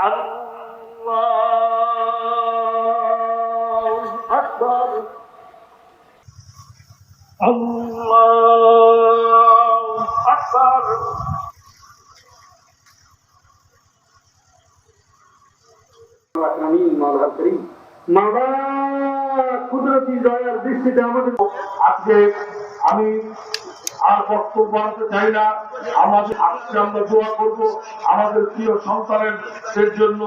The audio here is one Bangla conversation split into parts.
الله أكبر الله أكبر মাওলা কুদরতি আমি আর বক্তব্য আনতে চাই না। আমাদের আজকে আমরা দোয়া করব আমাদের প্রিয় সন্তানের জন্য।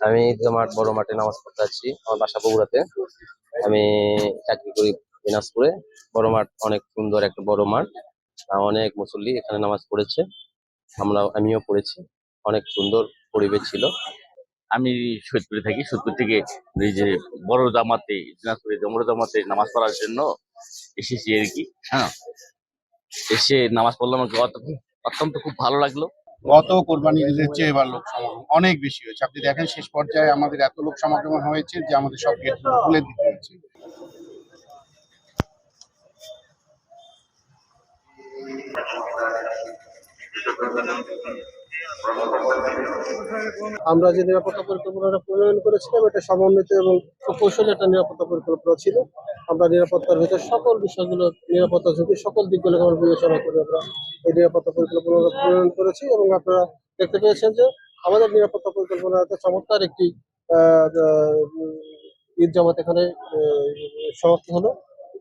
আমি তোমার বড় মাঠে নামাজ পড়তে যাচ্ছি আমার বাসা বগুড়াতে। আমি চাকরি করি দিনাজপুরে। বড় মাঠ অনেক সুন্দর একটা বড় মাঠ। আহ, অনেক মুসল্লি এখানে নামাজ পড়েছে। আমরা আমিও পড়েছি। অনেক সুন্দর পরিবেশ ছিল। আমি সৈয়দপুরে থাকি। সৈয়দপুর থেকে এই যে বড় জামাতে দিনাজপুরে বড় জামাতে নামাজ পড়ার জন্য এসেছি আর কি হ্যাঁ। এসে নামাজ পড়লাম অত্যন্ত খুব ভালো লাগল। গত কোরবানি ঈদের চেয়ে এবার লোক সমাগম অনেক বেশি হয়েছে। আপনি দেখেন শেষ পর্যায়ে আমাদের এত লোক সমাগম হয়েছে যে আমাদের সব গেট খুলে দিতে হয়েছে আমরা যে নিরাপত্তা পরিকল্পনাটা প্রণয়ন করেছিলাম, এটা সমন্বিত এবং প্রকৌশলী একটা নিরাপত্তা পরিকল্পনা ছিল। আমরা নিরাপত্তার ভেতর সকল বিষয়গুলো, নিরাপত্তা ঝুঁকি, সকল দিকগুলোকে আমরা বিবেচনা করে আমরা এই নিরাপত্তা পরিকল্পনাটা প্রণয়ন করেছি এবং আপনারা দেখতে পেয়েছেন যে আমাদের নিরাপত্তা পরিকল্পনাতে চমৎকার একটি ঈদ জামাত এখানে সমাপ্ত হলো,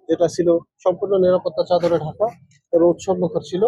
যেটা ছিল সম্পূর্ণ নিরাপত্তা চাদরে ঢাকা এবং উৎসব মুখর ছিল।